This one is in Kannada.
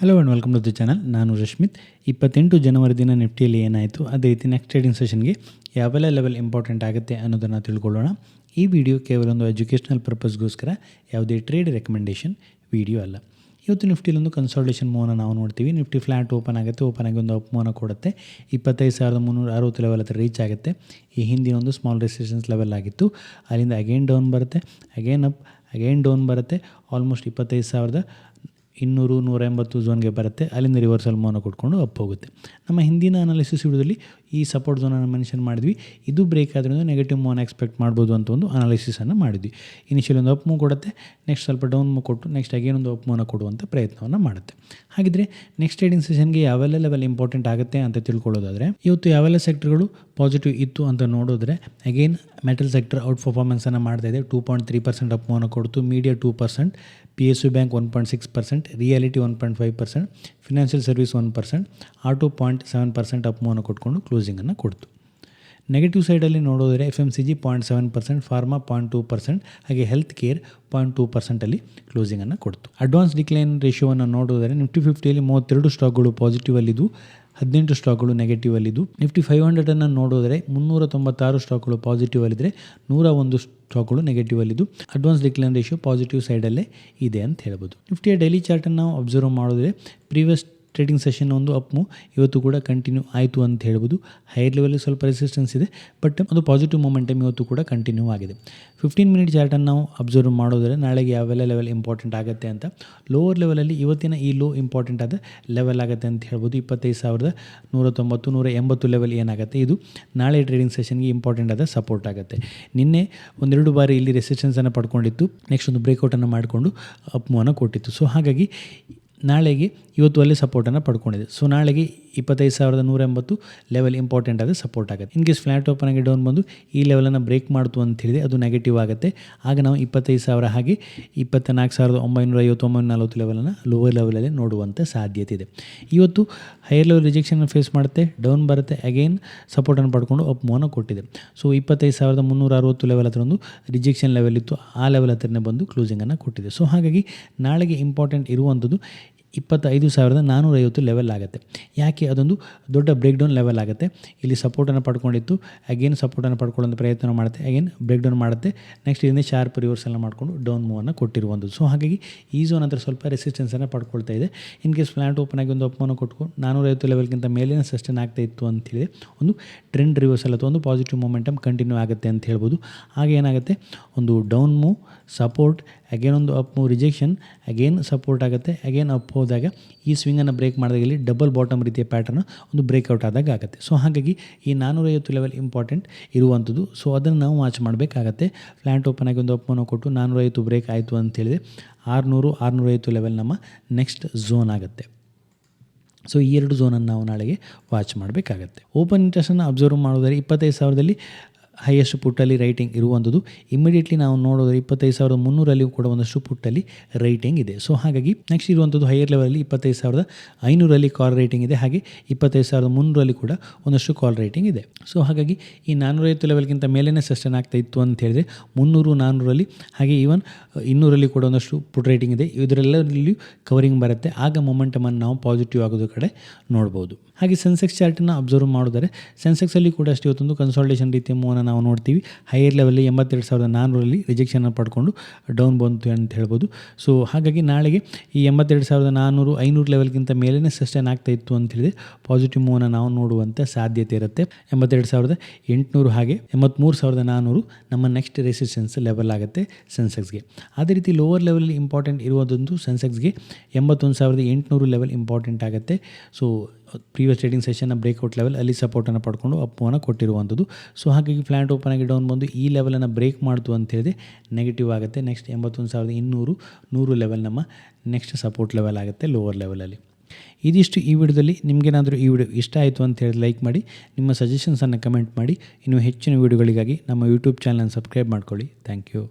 Hello and welcome to the channel ನಾನು ರಶ್ಮಿತ್. ಇಪ್ಪತ್ತೆಂಟು ಜನವರಿ ದಿನ ನಿಫ್ಟಿಯಲ್ಲಿ ಏನಾಯಿತು? ಅದೇ ರೀತಿ ನೆಕ್ಸ್ಟ್ ಟ್ರೇಡಿಂಗ್ ಸೆಷನ್ಗೆ ಯಾವೆಲ್ಲ ಲೆವೆಲ್ ಇಂಪಾರ್ಟೆಂಟ್ ಆಗುತ್ತೆ ಅನ್ನೋದನ್ನು ತಿಳ್ಕೊಳ್ಳೋಣ. ಈ ವಿಡಿಯೋ ಕೇವಲ ಒಂದು ಎಜುಕೇಷನಲ್ ಪರ್ಪಸ್ಗೋಸ್ಕರ ಯಾವುದೇ ಟ್ರೇಡ್ ರೆಕಮೆಂಡೇಷನ್ ವಿಡಿಯೋ ಅಲ್ಲ. ಇವತ್ತು ನಿಫ್ಟಿಲಿ ಒಂದು ಕನ್ಸಲ್ಟೇಷನ್ ಮೂವನ್ನ ನಾವು ನೋಡ್ತೀವಿ. ನಿಫ್ಟಿ ಫ್ಲಾಟ್ ಓಪನ್ ಆಗುತ್ತೆ ಓಪನ್ ಆಗಿ ಒಂದು ಅಪ್ ಕೊಡುತ್ತೆ. ಇಪ್ಪತ್ತೈದು ಸಾವಿರದ ಮುನ್ನೂರ ಅರವತ್ತು ಲೆವೆಲ್ ಹತ್ರ ರೀಚ್ ಆಗುತ್ತೆ. ಈ ಹಿಂದಿನ ಒಂದು ಸ್ಮಾಲ್ ರೆಸಿಸ್ಟೆನ್ಸ್ ಲೆವೆಲ್ ಆಗಿತ್ತು. ಅಲ್ಲಿಂದ ಅಗೇನ್ ಡೌನ್ ಬರುತ್ತೆ ಅಗೇನ್ ಅಪ್ ಅಗೇನ್ ಡೌನ್ ಬರುತ್ತೆ. ಆಲ್ಮೋಸ್ಟ್ ಇಪ್ಪತ್ತೈದು ಸಾವಿರದ ಇನ್ನೂರು ನೂರ ಎಂಬತ್ತು ಝೋನ್ಗೆ ಬರುತ್ತೆ. ಅಲ್ಲಿಂದ ರಿವರ್ಸಲ್ ಮೋನ ಕೊಟ್ಕೊಂಡು ಅಪ್ ಹೋಗುತ್ತೆ. ನಮ್ಮ ಹಿಂದಿನ ಅನಾಲಿಸಿಸ್ ವಿಡಿಯೋದಲ್ಲಿ ಈ ಸಪೋರ್ಟ್ ಝೋನನ್ನು ಮೆನ್ಷನ್ ಮಾಡಿದ್ವಿ. ಇದು ಬ್ರೇಕ್ ಆದ್ರಿಂದ ನೆಗೆಟಿವ್ ಮೋನ್ ಎಕ್ಸ್ಪೆಕ್ಟ್ ಮಾಡ್ಬೋದು ಅಂತ ಒಂದು ಅನಾಲಿಸಿಸನ್ನು ಮಾಡಿದ್ವಿ. ಇನಿಷಿಯಲ್ ಒಂದು ಅಪ್ ಮೂವ್ ಕೊಡುತ್ತೆ ನೆಕ್ಸ್ಟ್ ಸ್ವಲ್ಪ ಡೌನ್ ಮೂವ್ ಕೊಟ್ಟು ನೆಕ್ಸ್ಟ್ ಅಗೇನ್ ಒಂದು ಅಪ್ ಮೂವ್ನ ಕೊಡುವಂಥ ಪ್ರಯತ್ನವನ್ನು ಮಾಡುತ್ತೆ. ಹಾಗಿದ್ರೆ ನೆಕ್ಸ್ಟ್ ಟ್ರೇಡಿಂಗ್ ಸೆಷನ್ಗೆ ಯಾವೆಲ್ಲ ಲೆವೆಲ್ ಇಂಪಾರ್ಟೆಂಟ್ ಆಗುತ್ತೆ ಅಂತ ತಿಳ್ಕೊಳ್ಳೋದಾದರೆ, ಇವತ್ತು ಯಾವೆಲ್ಲ ಸೆಕ್ಟರ್ಗಳು ಪಾಸಿಟಿವ್ ಇತ್ತು ಅಂತ ನೋಡಿದ್ರೆ ಅಗೇನ್ ಮೆಟಲ್ ಸೆಕ್ಟರ್ ಔಟ್ ಪರ್ಫಾರ್ಮೆನ್ಸನ್ನು ಮಾಡ್ತಾ ಇದೆ. Two point three percent up ಮೂವ್ನ ಕೊಡ್ತು media two percent P S U bank one point six percent reality one point five percent financial service one percent auto point seven percent up ಮೂವ್ನ ಕೊಟ್ಕೊಂಡು ಕ್ಲೋಸಿಂಗನ್ನು ಕೊಡ್ತು. ನೆಗೆಟಿವ್ ಸೈಡಲ್ಲಿ ನೋಡೋದ್ರೆ F M C G point seven percent pharma point two percent ಹಾಗೆ ಹೆಲ್ತ್ ಕೇರ್ ಪಾಯಿಂಟ್ ಟೂ ಪರ್ಸೆಂಟಲ್ಲಿ ಕ್ಲೋಸಿಂಗನ್ನು ಕೊಡ್ತು. ಅಡ್ವಾನ್ಸ್ ಡಿಕ್ಲೈನ್ ರೇಷಿಯೋವನ್ನು ನೋಡೋದ್ರೆ ನಿಫ್ಟಿ ಫಿಫ್ಟಿಯಲ್ಲಿ ಮೂವತ್ತೆರಡು ಸ್ಟಾಕ್ಗಳು ಪಾಸಿಟಿವಲ್ಲಿದ್ದು ಹದಿನೆಂಟು ಸ್ಟಾಕ್ಗಳು ನೆಗೆಟಿವ್ ಅಲ್ಲಿದ್ದು. ನಿಫ್ಟಿ ಫೈವ್ ಹಂಡ್ರೆಡನ್ನು ನೋಡಿದ್ರೆ ಮುನ್ನೂರ ತೊಂಬತ್ತಾರು ಸ್ಟಾಕ್ಗಳು ಪಾಸಿಟಿವ್ ಅಲ್ಲಿದ್ದರೆ ನೂರ ಒಂದು ಸ್ಟಾಕ್ಗಳು ನೆಗೆಟಿವ್ ಅಲ್ಲಿದ್ದು ಅಡ್ವಾನ್ಸ್ ಡಿಕ್ಲೈನ್ ರೇಷಿಯೋ ಪಾಸಿಟಿವ್ ಸೈಡಲ್ಲೇ ಇದೆ ಅಂತ ಹೇಳ್ಬೋದು. ನಿಫ್ಟಿಯ ಡೈಲಿ ಚಾರ್ಟನ್ನು ನಾವು ಅಬ್ಸರ್ವ್ ಮಾಡಿದ್ರೆ ಪ್ರೀವಿಯಸ್ ಟ್ರೇಡಿಂಗ್ ಸೆಷನ್ ಒಂದು ಅಪ್ ಮೂವ್ ಇವತ್ತು ಕೂಡ ಕಂಟಿನ್ಯೂ ಆಯಿತು ಅಂತ ಹೇಳ್ಬೋದು. ಹೈಯರ್ ಲೆವೆಲ್ ಸ್ವಲ್ಪ ರೆಸಿಸ್ಟೆನ್ಸ್ ಇದೆ ಬಟ್ ಅದು ಪಾಸಿಟಿವ್ ಮೊಮೆಂಟಮ್ ಇವತ್ತು ಕೂಡ ಕಂಟಿನ್ಯೂ ಆಗಿದೆ. ಫಿಫ್ಟೀನ್ ಮಿನಿಟ್ ಚಾರ್ಟನ್ನು ನಾವು ಅಬ್ಸರ್ವ್ ಮಾಡೋದ್ರೆ ನಾಳೆಗೆ ಯಾವೆಲ್ಲ ಲೆವೆಲ್ ಇಂಪಾರ್ಟೆಂಟ್ ಆಗುತ್ತೆ ಅಂತ. ಲೋವರ್ ಲೆವೆಲಲ್ಲಿ ಇವತ್ತಿನ ಈ ಲೋ ಇಂಪಾರ್ಟೆಂಟ್ ಆದ ಲೆವೆಲ್ ಆಗುತ್ತೆ ಅಂತ ಹೇಳ್ಬೋದು. ಇಪ್ಪತ್ತೈದು ಸಾವಿರದ ನೂರ ತೊಂಬತ್ತು ನೂರ ಎಂಬತ್ತು ಲೆವೆಲ್ ಏನಾಗುತ್ತೆ ಇದು. ನಾಳೆ ಟ್ರೇಡಿಂಗ್ ಸೆಷನ್ಗೆ ಇಂಪಾರ್ಟೆಂಟ್ ಆದ ಸಪೋರ್ಟ್ ಆಗುತ್ತೆ. ನಿನ್ನೆ ಒಂದೆರಡು ಬಾರಿ ಇಲ್ಲಿ ರೆಸಿಸ್ಟೆನ್ಸನ್ನು ಪಡ್ಕೊಂಡಿತ್ತು. ನೆಕ್ಸ್ಟ್ ಒಂದು ಬ್ರೇಕ್ಔಟನ್ನು ಮಾಡಿಕೊಂಡು ಅಪ್ ಮೂವನ್ನು ಕೊಟ್ಟಿತ್ತು. ಸೊ ಹಾಗಾಗಿ ನಾಳೆಗೆ ಇವತ್ತು ಅಲ್ಲಿ ಸಪೋರ್ಟನ್ನು ಪಡ್ಕೊಂಡಿದೆ. ಸೊ ನಾಳೆಗೆ ಇಪ್ಪತ್ತೈದು ಸಾವಿರದ ನೂರ ಎಂಬತ್ತು ಲೆವೆಲ್ ಇಂಪಾರ್ಟೆಂಟ್ ಆದರೆ ಸಪೋರ್ಟ್ ಆಗುತ್ತೆ. ಇನ್ ಕೇಸ್ ಫ್ಲಾಟ್ ಓಪನ್ ಆಗಿ ಡೌನ್ ಬಂದು ಈ ಲೆವೆಲನ್ನು ಬ್ರೇಕ್ ಮಾಡ್ತು ಅಂತ ಹೇಳಿದೆ ಅದು ನೆಗೆಟಿವ್ ಆಗುತ್ತೆ. ಆಗ ನಾವು ಇಪ್ಪತ್ತೈದು ಸಾವಿರ ಹಾಗೆ ಇಪ್ಪತ್ತ ನಾಲ್ಕು ಸಾವಿರದ ಒಂಬೈನೂರ ಐವತ್ತು ಒಂಬೈನೂರ ನಲ್ವತ್ತು ಲೆವೆಲನ್ನು ಲೋವರ್ ಲೆವೆಲಲ್ಲಿ ನೋಡುವಂಥ ಸಾಧ್ಯತೆ ಇದೆ. ಇವತ್ತು ಹೈಯರ್ ಲೆವೆಲ್ ರಿಜೆಕ್ಷನ್ ಫೇಸ್ ಮಾಡುತ್ತೆ ಡೌನ್ ಬರುತ್ತೆ ಅಗೈನ್ ಸಪೋರ್ಟನ್ನು ಪಡ್ಕೊಂಡು ಅಪ್ ಕೊಟ್ಟಿದೆ. ಸೊ ಇಪ್ಪತ್ತೈದು ಸಾವಿರದ ಮುನ್ನೂರ ಅರವತ್ತು ಲೆವೆಲ್ ಹತ್ರ ಒಂದು ರಿಜೆಕ್ಷನ್ ಲೆವೆಲ್ ಇತ್ತು, ಆ ಲೆವೆಲ್ ಹತ್ರನೇ ಬಂದು ಕ್ಲೋಸಿಂಗನ್ನು ಕೊಟ್ಟಿದೆ. ಸೊ ಹಾಗಾಗಿ ನಾಳೆಗೆ ಇಂಪಾರ್ಟೆಂಟ್ ಇರುವಂಥದ್ದು ಇಪ್ಪತ್ತೈದು ಸಾವಿರದ ನಾನ್ನೂರೈವತ್ತು ಲೆವೆಲ್ ಆಗುತ್ತೆ. ಯಾಕೆ? ಅದೊಂದು ದೊಡ್ಡ ಬ್ರೇಕ್ ಡೌನ್ ಲೆವೆಲ್ ಆಗುತ್ತೆ. ಇಲ್ಲಿ ಸಪೋರ್ಟನ್ನು ಪಡ್ಕೊಂಡಿತ್ತು. ಅಗೇನ್ ಸಪೋರ್ಟನ್ನು ಪಡ್ಕೊಳ್ಳೋ ಪ್ರಯತ್ನ ಮಾಡುತ್ತೆ. ಅಗೇನ್ ಬ್ರೇಕ್ ಡೌನ್ ಮಾಡುತ್ತೆ ನೆಕ್ಸ್ಟ್ ಇದನ್ನೇ ಶಾರ್ಪ್ ರಿವರ್ಸನ್ನು ಮಾಡಿಕೊಂಡು ಡೌನ್ ಮೂವನ್ನು ಕೊಟ್ಟಿರುವಂಥದ್ದು ಸೊ ಹಾಗಾಗಿ ಈ ಝೋನ್ ಹತ್ರ ಸ್ವಲ್ಪ ರೆಸಿಸ್ಟೆನ್ಸನ್ನು ಪಡ್ಕೊಳ್ತಾ ಇದೆ. ಇನ್ ಕೇಸ್ ಪ್ಲಾಂಟ್ ಓಪನ್ ಆಗಿ ಒಂದು ಅಪ್ಮಾನ ಕೊಟ್ಕೊಂಡು ನಾನ್ನೂರೈವತ್ತು ಲೆವೆಲ್ಗಿಂತ ಮೇಲಿನ ಸಸ್ಟೇನ್ ಆಗ್ತಾ ಇತ್ತು ಅಂತೇಳಿದೆ ಒಂದು ಟ್ರೆಂಡ್ ರಿವರ್ಸಲ್ ಅಥವಾ ಒಂದು ಪಾಸಿಟಿವ್ ಮೊಮೆಂಟಮ್ ಕಂಟಿನ್ಯೂ ಆಗುತ್ತೆ ಅಂತ ಹೇಳ್ಬೋದು. ಹಾಗೆ ಏನಾಗುತ್ತೆ? ಒಂದು ಡೌನ್ ಮೂವ್ ಸಪೋರ್ಟ್ ಅಗೇನ್ ಒಂದು up move rejection again support ಆಗುತ್ತೆ. ಅಗೇನ್ ಅಪ್ ಹೋದಾಗ ಈ ಸ್ವಿಂಗನ್ನು ಬ್ರೇಕ್ ಮಾಡಿದಾಗ ಇಲ್ಲಿ ಡಬಲ್ ಬಾಟಮ್ ರೀತಿಯ ಪ್ಯಾಟರ್ನ್ ಒಂದು ಬ್ರೇಕ್ಔಟ್ ಆದಾಗ ಆಗುತ್ತೆ. ಸೊ ಹಾಗಾಗಿ ಈ ನಾನ್ನೂರೈವತ್ತು ಲೆವೆಲ್ ಇಂಪಾರ್ಟೆಂಟ್ ಇರುವಂಥದ್ದು. ಸೊ ಅದನ್ನು ನಾವು ವಾಚ್ ಮಾಡಬೇಕಾಗತ್ತೆ. ಪ್ಲ್ಯಾಂಟ್ ಓಪನ್ ಆಗಿ ಒಂದು ಅಪ್ ಕೊಟ್ಟು ನಾನ್ನೂರೈವತ್ತು ಬ್ರೇಕ್ ಆಯಿತು ಅಂತೇಳಿದೆ ಆರುನೂರು, ಆರುನೂರೈವತ್ತು ಲೆವೆಲ್ ನಮ್ಮ ನೆಕ್ಸ್ಟ್ ಝೋನ್ ಆಗುತ್ತೆ. ಸೊ ಈ ಎರಡು ಝೋನನ್ನು ನಾವು ನಾಳೆಗೆ ವಾಚ್ ಮಾಡಬೇಕಾಗತ್ತೆ. ಓಪನ್ ಇಂಟ್ರೆಸ್ಟನ್ನು ಅಬ್ಸರ್ವ್ ಮಾಡೋದಾದ್ರೆ ಇಪ್ಪತ್ತೈದು ಸಾವಿರದಲ್ಲಿ ಹೈಯೆಸ್ಟ್ ಪುಟ್ಟಲ್ಲಿ ರೈಟಿಂಗ್ ಇರುವಂಥದ್ದು. ಇಮಿಡಿಯೇಟ್ಲಿ ನಾವು ನೋಡೋದ್ರೆ ಇಪ್ಪತ್ತೈದು ಸಾವಿರದ ಮುನ್ನೂರಲ್ಲಿಯೂ ಕೂಡ ಒಂದಷ್ಟು ಪುಟ್ಟಲ್ಲಿ ರೈಟಿಂಗ್ ಇದೆ. ಸೊ ಹಾಗಾಗಿ ನೆಕ್ಸ್ಟ್ ಇರುವಂಥದ್ದು ಹೈಯರ್ ಲೆವೆಲಲ್ಲಿ ಇಪ್ಪತ್ತೈದು ಸಾವಿರದ ಐನೂರಲ್ಲಿ ಕಾಲ್ ರೇಟಿಂಗ್ ಇದೆ. ಹಾಗೆ ಇಪ್ಪತ್ತೈದು ಸಾವಿರದ ಮುನ್ನೂರಲ್ಲಿ ಕೂಡ ಒಂದಷ್ಟು ಕಾಲ್ ರೇಟಿಂಗ್ ಇದೆ. ಸೊ ಹಾಗಾಗಿ ಈ ನಾನ್ನೂರೈವತ್ತು ಲೆವೆಲ್ಗಿಂತ ಮೇಲೇ ಸಸ್ಟೇನ್ ಆಗ್ತಾ ಇತ್ತು ಅಂತ ಹೇಳಿದ್ರೆ ಮುನ್ನೂರು ನಾನ್ನೂರಲ್ಲಿ ಹಾಗೆ ಈವನ್ ಇನ್ನೂರಲ್ಲಿ ಕೂಡ ಒಂದಷ್ಟು ಪುಟ್ ರೇಟಿಂಗ್ ಇದೆ. ಇದರೆಲ್ಲರಲ್ಲಿಯೂ ಕವರಿಂಗ್ ಬರುತ್ತೆ. ಆಗ ಮೊಮೆಂಟಮನ್ನು ನಾವು ಪಾಸಿಟಿವ್ ಆಗೋದು ಕಡೆ ನೋಡ್ಬೋದು. ಹಾಗೆ ಸೆನ್ಸೆಕ್ಸ್ ಚಾರ್ಟನ್ನು ಅಬ್ಸರ್ವ್ ಮಾಡಿದರೆ ಸೆನ್ಸೆಕ್ಸಲ್ಲಿ ಕೂಡ ಅಷ್ಟು ಇವತ್ತೊಂದು ಕನ್ಸಲ್ಟೇಷನ್ ರೀತಿಯ ಮೂವನ್ನು ನಾವು ನೋಡ್ತೀವಿ. ಹೈಯರ್ ಲೆವೆಲ್ಲಿ ಎಂಬತ್ತೆರಡು ಸಾವಿರದ ನಾನ್ನೂರಲ್ಲಿ ರಿಜೆಕ್ಷನ್ ಪಡ್ಕೊಂಡು ಡೌನ್ ಬಂತು ಅಂತ ಹೇಳ್ಬೋದು. ಸೊ ಹಾಗಾಗಿ ನಾಳೆಗೆ ಈ ಎಂಬತ್ತೆರಡು ಸಾವಿರದ ನಾನ್ನೂರು ಐನೂರು ಲೆವೆಲ್ಗಿಂತ ಮೇಲೇ ಸಸ್ಟೈನ್ ಆಗ್ತಾ ಇತ್ತು ಅಂತ ಹೇಳಿದ್ರೆ ಪಾಸಿಟಿವ್ ಮೂವನ್ನು ನಾವು ನೋಡುವಂಥ ಸಾಧ್ಯತೆ ಇರುತ್ತೆ. ಎಂಬತ್ತೆರಡು ಸಾವಿರದ ಎಂಟುನೂರು ಹಾಗೆ ಎಂಬತ್ತ್ಮೂರು ಸಾವಿರದ ನಾನ್ನೂರು ನಮ್ಮ ನೆಕ್ಸ್ಟ್ ರೆಸಿಸ್ಟೆನ್ಸ್ ಲೆವೆಲ್ ಆಗುತ್ತೆ ಸೆನ್ಸೆಕ್ಸ್ಗೆ ಅದೇ ರೀತಿ ಲೋವರ್ ಲೆವೆಲ್ ಇಂಪಾರ್ಟೆಂಟ್ ಇರುವುದೊಂದು ಸೆನ್ಸೆಕ್ಸ್ಗೆ ಎಂಬತ್ತೊಂದು ಸಾವಿರದ ಎಂಟುನೂರು ಲೆವೆಲ್ ಇಂಪಾರ್ಟೆಂಟ್ ಆಗುತ್ತೆ. ಸೊ ಪ್ರೀವಿಯಸ್ ಟ್ರೇಡಿಂಗ್ ಸೆಷನ್ನ ಬ್ರೇಕ್ಔಟ್ ಲೆವೆಲ್ ಅಲ್ಲಿ ಸಪೋರ್ಟನ್ನು ಪಡ್ಕೊಂಡು ಅಪ್ಪವನ್ನು ಕೊಟ್ಟಿರುವಂಥದ್ದು. ಸೊ ಹಾಗಾಗಿ ಪ್ಲ್ಯಾಂಟ್ ಓಪನ್ ಆಗಿ ಡೌನ್ ಬಂದು ಈ ಲೆವೆಲನ್ನು ಬ್ರೇಕ್ ಮಾಡ್ತು ಅಂತ ಹೇಳಿದ್ರೆ ನೆಗೆಟಿವ್ ಆಗುತ್ತೆ. ನೆಕ್ಸ್ಟ್ ಎಂಬತ್ತೊಂದು ಸಾವಿರದ ಇನ್ನೂರು, ನೂರು ಲೆವೆಲ್ ನಮ್ಮ ನೆಕ್ಸ್ಟ್ ಸಪೋರ್ಟ್ ಲೆವೆಲ್ ಆಗುತ್ತೆ ಲೋವರ್ ಲೆವೆಲಲ್ಲಿ ಇದಿಷ್ಟು ಈ ವಿಡಿಯೋದಲ್ಲಿ. ನಿಮಗೇನಾದರೂ ಈ ವಿಡಿಯೋ ಇಷ್ಟ ಆಯಿತು ಅಂತ ಹೇಳಿ ಲೈಕ್ ಮಾಡಿ, ನಿಮ್ಮ ಸಜೆಷನ್ಸನ್ನು ಕಮೆಂಟ್ ಮಾಡಿ, ಇನ್ನು ಹೆಚ್ಚಿನ ವೀಡಿಯೋಗಳಿಗಾಗಿ ನಮ್ಮ ಯೂಟ್ಯೂಬ್ ಚಾನಲನ್ನು ಸಬ್ಸ್ಕ್ರೈಬ್ ಮಾಡ್ಕೊಳ್ಳಿ. Thank you